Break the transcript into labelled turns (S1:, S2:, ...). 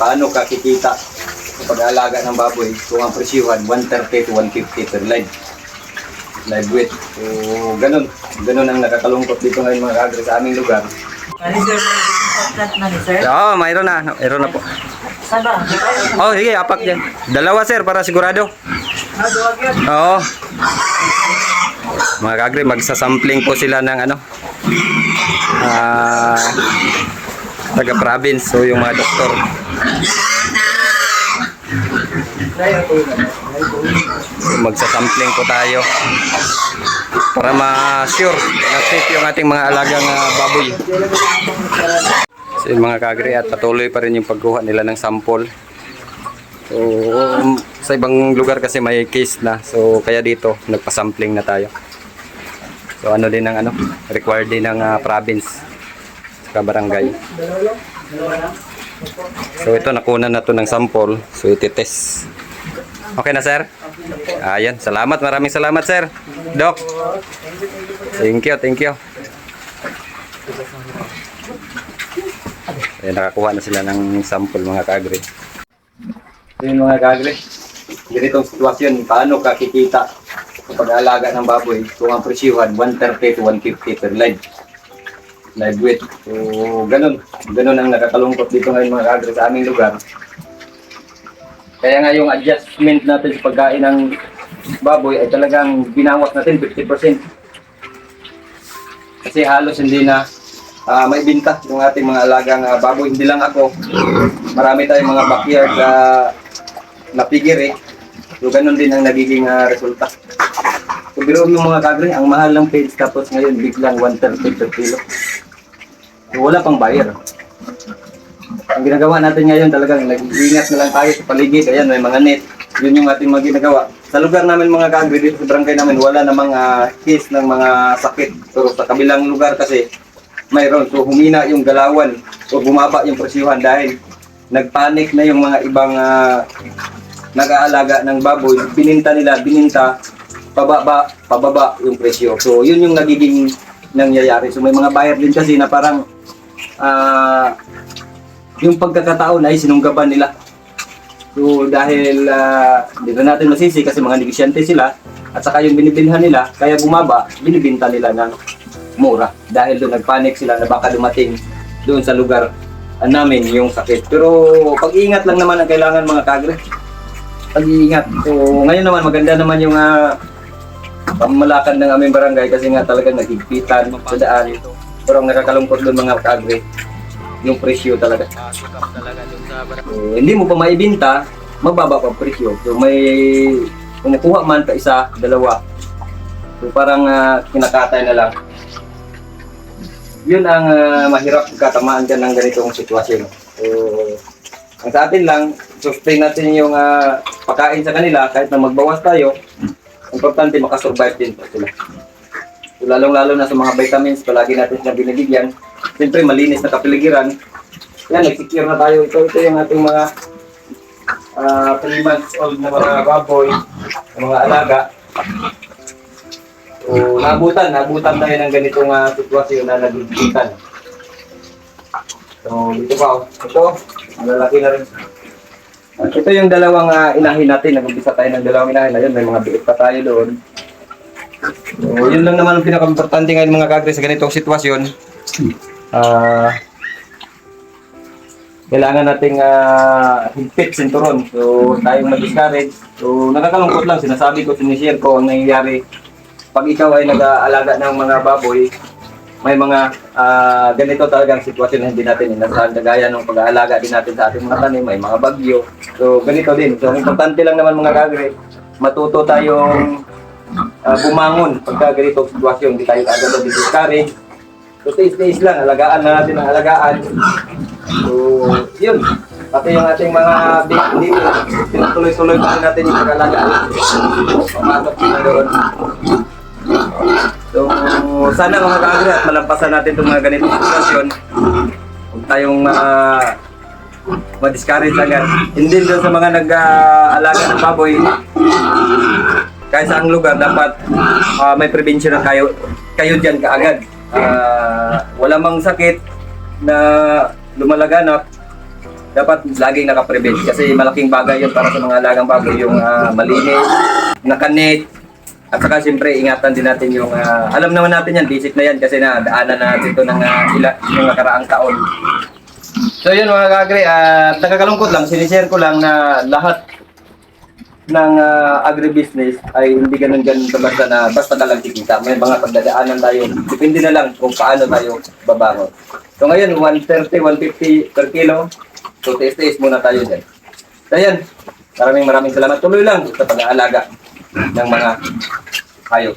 S1: Paano ka kikita sa pag-aalaga ng baboy kung ang presyuhan 130 to 150 per live? Live weight. So, ganun. Ganun ang nakakalungkot dito ngayon mga kagre sa aming lugar.
S2: Sir, shortcut na ni sir?
S1: Oo, mayroon na. Mayroon na po.
S2: Saan ba?
S1: Oh, sige, apak dyan. Dalawa sir, para sigurado.
S2: Ah.
S1: Oo. Mga kagre, magsasampling po sila ng ano. Ah, taga-province. So, yung mga doktor. Magsasampling po tayo para ma-sure na safe yung ating mga alagang ah, baboy. So mga kagre at patuloy pa rin yung pagkuha nila ng sample. So um, sa ibang lugar kasi may case na. So kaya dito nagpa-sampling na tayo. So ano din ang ano, required din ng ah, province sa barangay. So ito nakunan na to ng sample. So iti-test. Okay na sir? Ayan, salamat. Maraming salamat sir. Doc. Thank you, thank you. Ayan, nakakuha na sila ng sample mga kagre. So yun mga kagre, ganitong sitwasyon, paano ka kikita sa pag-aalaga ng baboy kung ang presyuhan 130 to 150 per live. Weight. So, ganun. Ganun ang nakakalungkot dito ngayon mga kagre sa aming lugar. Kaya nga yung adjustment natin sa pagkain ng baboy ay talagang binawas natin 50%. Kasi halos hindi na ah, may binta yung ating mga alagang ah, baboy. Hindi lang ako. Marami tayong mga backyard na na pigiri. So ganun din ang nagiging ah, resulta. So biro yung mga kagre, ang mahal ng page tapos ngayon biglang 130 per kilo. So wala pang buyer. Ang ginagawa natin ngayon talagang nag-iingat na lang tayo sa paligid. Ayan, may mga net. Yun yung ating mga ginagawa. Sa lugar namin mga kagre, dito sa barangay namin, wala namang ah, case ng mga sakit. Pero sa kabilang lugar kasi, mayroon. So humina yung galawan. So bumaba yung presyuhan dahil nagpanik na yung mga ibang ah, nag-aalaga ng baboy. Bininta nila, bininta, pababa, pababa yung presyo. So yun yung nagiging nangyayari. So may mga buyer din kasi na parang ah, yung pagkakataon ay sinunggaban nila. So dahil ah, hindi na natin masisi kasi mga negosyante sila at saka yung binibilhan nila kaya bumaba, binibinta nila ng mura dahil doon nagpanik sila na baka dumating doon sa lugar ah, namin yung sakit. Pero pag-iingat lang naman ang kailangan mga kagre. Pag-iingat. So ngayon naman maganda naman yung uh, pamalakan ng aming barangay kasi nga talagang nagigpitan sa daan. Pero ang nakakalungkot doon mga kagre, yung presyo talaga. So, hindi mo pa maibinta, mababa pa presyo. So may kung nakuha man ka isa, dalawa. So parang ah, kinakatay na lang. Yun ang ah, mahirap katamaan ka ng ganitong sitwasyon. So, ang sa atin lang, sustain natin yung ah, pagkain sa kanila kahit na magbawas tayo. Importante makasurvive din po sila. Lalong-lalo na sa mga vitamins, palagi natin sila binibigyan. Siyempre, malinis na kapiligiran. Yan, nag-secure na tayo. Ito, ito yung ating mga 3 months old na mga baboy, mga alaga. So, nabutan, nabutan tayo ng ganitong uh, sitwasyon na nagigitikan. So, dito pa, oh. ito, malalaki na rin. Ito yung dalawang ah, inahin natin. Nag-umpisa tayo ng dalawang inahin. Ayun, may mga biit pa tayo doon. So, yun lang naman ang pinaka-importante ngayon mga kagre sa ganitong sitwasyon. Ah, kailangan nating uh, higpit sinturon. So, tayong mag-discourage. So, nakakalungkot lang. Sinasabi ko, sinishare ko ang nangyayari. Pag ikaw ay nag-aalaga ng mga baboy, may mga ah, ganito talagang sitwasyon na hindi natin inasahan. Kagaya ng pag-aalaga din natin sa ating mga tanim, may mga bagyo. So, ganito din. So, importante lang naman mga kagre, matuto tayong ah, bumangon pagka ganito ang sitwasyon. Hindi tayo kaagad na discourage. So, taste-taste lang. Alagaan na natin ang alagaan. So, yun. Pati yung ating mga big dito, tinutuloy-tuloy pa rin natin yung pag-alagaan. Pumasok na doon. So, sana mga kaagri at malampasan natin itong mga ganitong sitwasyon. Huwag tayong uh, ma-discourage agad. Hindi doon sa mga nag-aalaga ng baboy, kahit sa ang lugar, dapat ah, may prevention na kayo, kayo dyan kaagad. Ah, wala mang sakit na lumalaganap, dapat laging nakaprevent kasi malaking bagay yun para sa mga alagang baboy yung ah, malinis, nakanet, at saka siyempre ingatan din natin yung, ah, alam naman natin yan, basic na yan kasi na daanan na natin ito ng uh, ila, yung nakaraang taon. So yun mga kagre, at nakakalungkot lang, sinishare ko lang na lahat ng ah, agribusiness ay hindi ganun ganun basta na basta ka lang kikita. May mga pagdadaanan tayo. Depende na lang kung paano tayo babangon. So ngayon, 130, 150 per kilo. So taste-taste muna tayo dyan. So yan, maraming maraming salamat. Tuloy lang sa pag-aalaga ng mga hayop.